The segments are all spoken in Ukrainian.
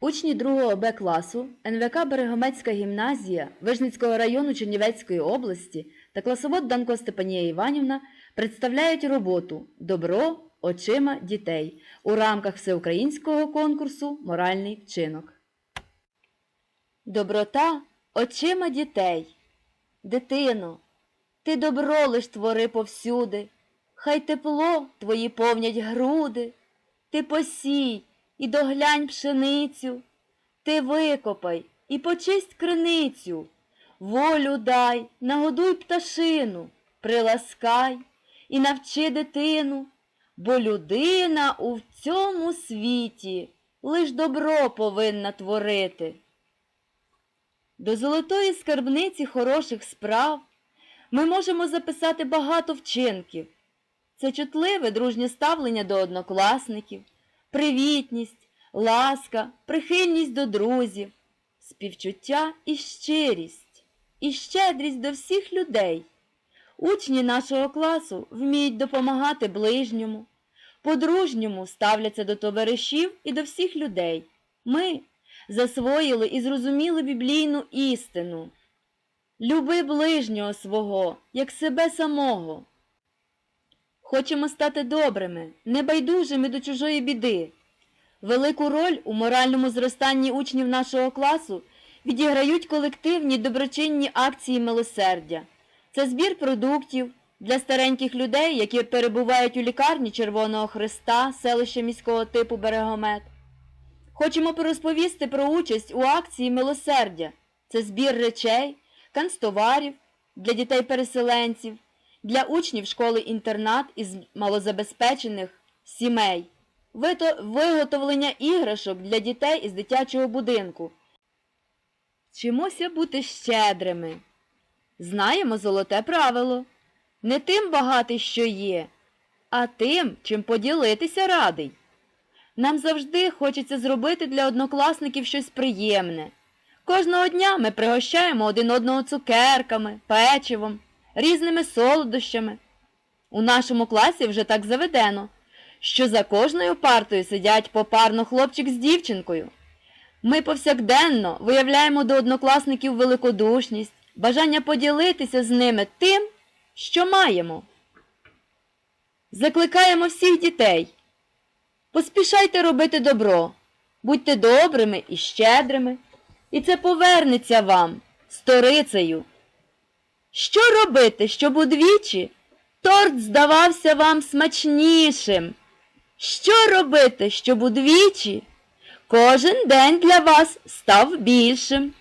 Учні 2 Б класу НВК Берегомецька гімназія Вижницького району Чернівецької області та класовод Данко Степанія Іванівна представляють роботу Добро очима дітей у рамках всеукраїнського конкурсу Моральний вчинок. Доброта очима дітей. Дитино, ти добро лиш твори повсюди, хай тепло твої повнять груди, ти посій і доглянь пшеницю, ти викопай і почисть криницю, волю дай, нагодуй пташину, приласкай і навчи дитину, бо людина у цьому світі лиш добро повинна творити. До золотої скарбниці хороших справ ми можемо записати багато вчинків. Це чутливе дружнє ставлення до однокласників, привітність, ласка, прихильність до друзів, співчуття і щирість, і щедрість до всіх людей. Учні нашого класу вміють допомагати ближньому, по-дружньому ставляться до товаришів і до всіх людей. Ми засвоїли і зрозуміли біблійну істину. Люби ближнього свого, як себе самого. Хочемо стати добрими, небайдужими до чужої біди. Велику роль у моральному зростанні учнів нашого класу відіграють колективні доброчинні акції милосердя. Це збір продуктів для стареньких людей, які перебувають у лікарні Червоного Христа, селища міського типу Берегомет. Хочемо порозповісти про участь у акції милосердя. Це збір речей, канцтоварів для дітей-переселенців, для учнів школи-інтернат із малозабезпечених сімей, виготовлення іграшок для дітей із дитячого будинку. Вчимося бути щедрими. Знаємо золоте правило. Не тим багатий, що є, а тим, чим поділитися радий. Нам завжди хочеться зробити для однокласників щось приємне. Кожного дня ми пригощаємо один одного цукерками, печивом, різними солодощами. У нашому класі вже так заведено, що за кожною партою сидять попарно хлопчик з дівчинкою. Ми повсякденно виявляємо до однокласників великодушність, бажання поділитися з ними тим, що маємо. Закликаємо всіх дітей. Поспішайте робити добро, будьте добрими і щедрими, і це повернеться вам сторицею. Що робити, щоб удвічі торт здавався вам смачнішим? Що робити, щоб удвічі кожен день для вас став більшим,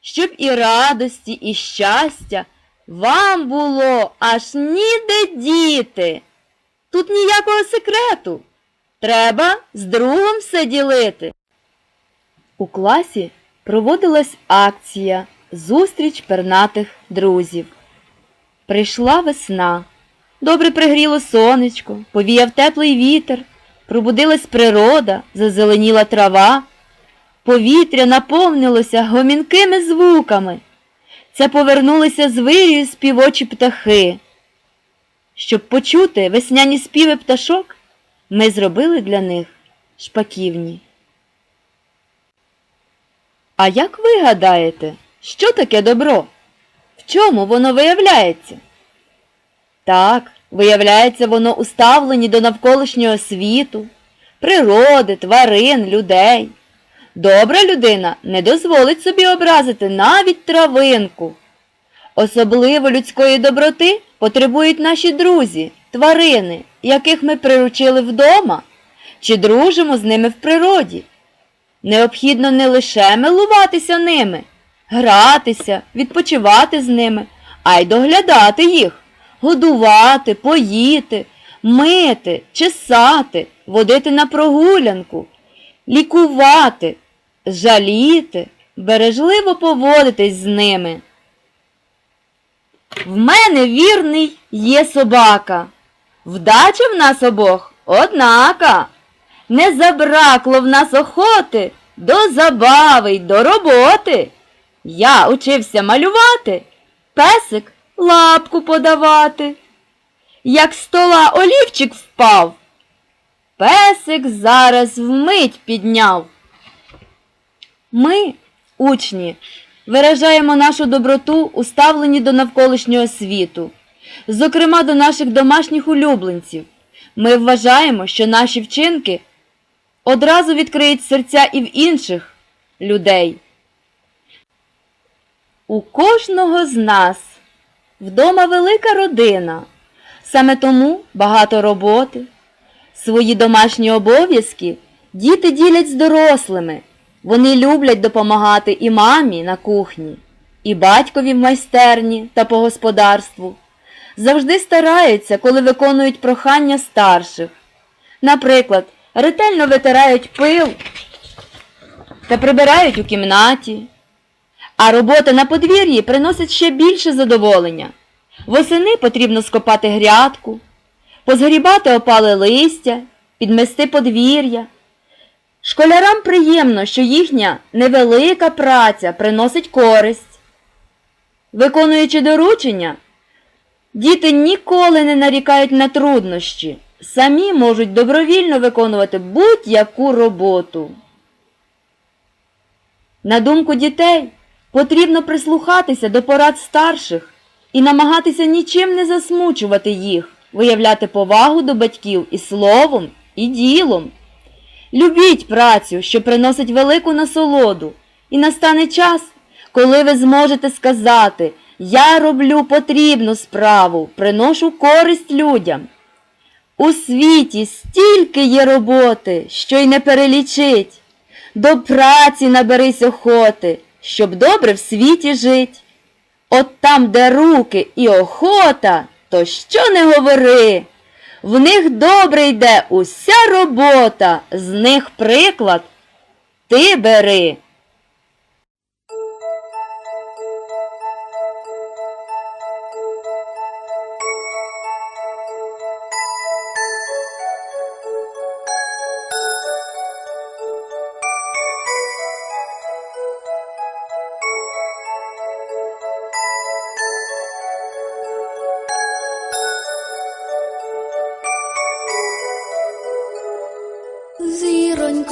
щоб і радості, і щастя вам було аж ніде діти? Тут ніякого секрету. Треба з другом все ділити. У класі проводилась акція Зустріч пернатих друзів. Прийшла весна. Добре пригріло сонечко, повіяв теплий вітер, пробудилась природа, зазеленіла трава. Повітря наповнилося гомінкими звуками. Це повернулися з співочі птахи. Щоб почути весняні співи пташок, ми зробили для них шпаківні. А як ви гадаєте, що таке добро? В чому воно виявляється? Так, виявляється воно у ставленні до навколишнього світу, природи, тварин, людей. Добра людина не дозволить собі образити навіть травинку. Особливо людської доброти потребують наші друзі, тварини, яких ми приручили вдома, чи дружимо з ними в природі. Необхідно не лише милуватися ними, гратися, відпочивати з ними, а й доглядати їх, годувати, поїти, мити, чесати, водити на прогулянку, лікувати, жаліти, бережливо поводитись з ними. В мене вірний є собака. Вдача в нас обох однака. Не забракло в нас охоти до забави й до роботи. Я учився малювати, песик лапку подавати. Як стола олівчик впав, песик зараз вмить підняв. Ми, учні, виражаємо нашу доброту у ставленні до навколишнього світу, зокрема до наших домашніх улюбленців. Ми вважаємо, що наші вчинки одразу відкриють серця і в інших людей. У кожного з нас вдома велика родина, саме тому багато роботи. Свої домашні обов'язки діти ділять з дорослими. Вони люблять допомагати і мамі на кухні, і батькові в майстерні та по господарству. Завжди стараються, коли виконують прохання старших. Наприклад, ретельно витирають пил та прибирають у кімнаті. А робота на подвір'ї приносить ще більше задоволення. Восени потрібно скопати грядку, позгрібати опале листя, підмести подвір'я. Школярам приємно, що їхня невелика праця приносить користь. Виконуючи доручення, діти ніколи не нарікають на труднощі, самі можуть добровільно виконувати будь-яку роботу. На думку дітей, потрібно прислухатися до порад старших і намагатися нічим не засмучувати їх, виявляти повагу до батьків і словом, і ділом. Любіть працю, що приносить велику насолоду, і настане час, коли ви зможете сказати Я роблю потрібну справу, приношу користь людям. У світі стільки є роботи, що й не перелічить. До праці наберись охоти, щоб добре в світі жить. От там, де руки і охота, то що не говори. В них добре йде уся робота, з них приклад ти бери.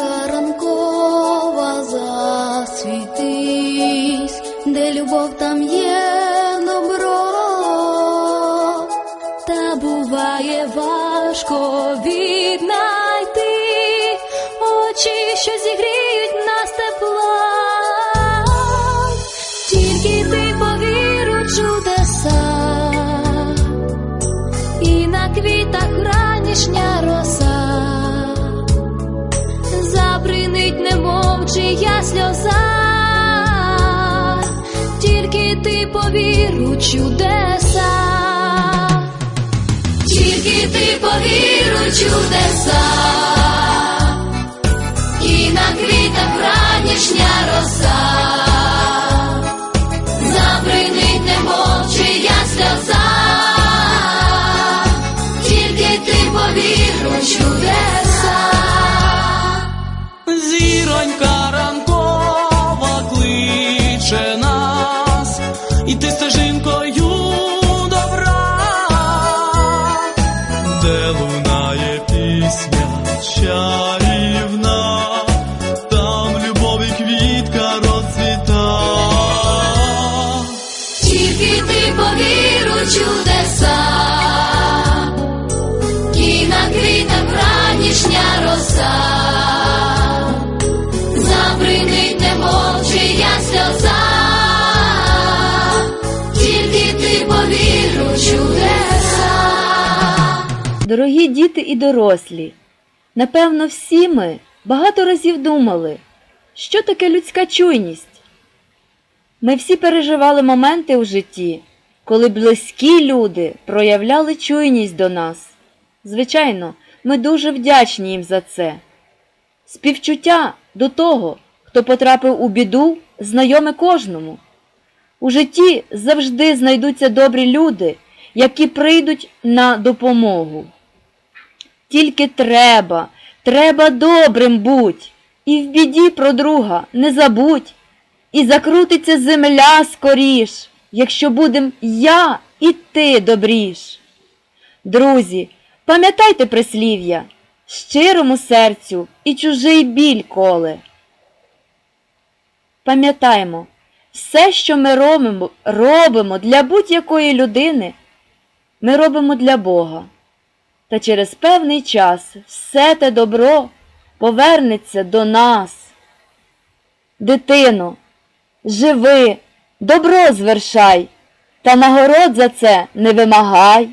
Зіронька ранкова засвітись, де любов там є добро, та буває важко віднайти очі, що зігріють нас тепла. Тільки ти повір у чудеса, і на квітах ранішня чия сльоза, тільки ти повір у чудеса, тільки ти повір у чудеса, і на квітах ранішня роса, ти повір у чудеса, і на квітах ранішня роса, забринить немов чия сльоза, тільки ти повір у чудеса. Дорогі діти і дорослі, напевно, всі ми багато разів думали, що таке людська чуйність. Ми всі переживали моменти у житті, коли близькі люди проявляли чуйність до нас. Звичайно, ми дуже вдячні їм за це. Співчуття до того, хто потрапив у біду, знайоме кожному. У житті завжди знайдуться добрі люди, які прийдуть на допомогу. Тільки треба, треба добрим будь, і в біді про друга не забудь, і закрутиться земля скоріш, якщо будем я і ти добріш. Друзі, пам'ятайте прислів'я, щирому серцю і чужий біль коле. Пам'ятаймо, все, що ми робимо, робимо для будь-якої людини, ми робимо для Бога. Та через певний час все те добро повернеться до нас. Дитино, живи, добро звершай, та нагород за це не вимагай.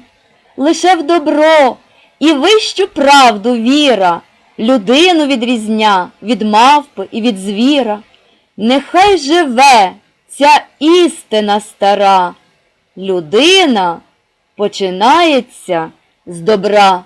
Лише в добро і вищу правду віра, людину відрізня від мавпи і від звіра. Нехай живе ця істина стара. Людина починається з добра.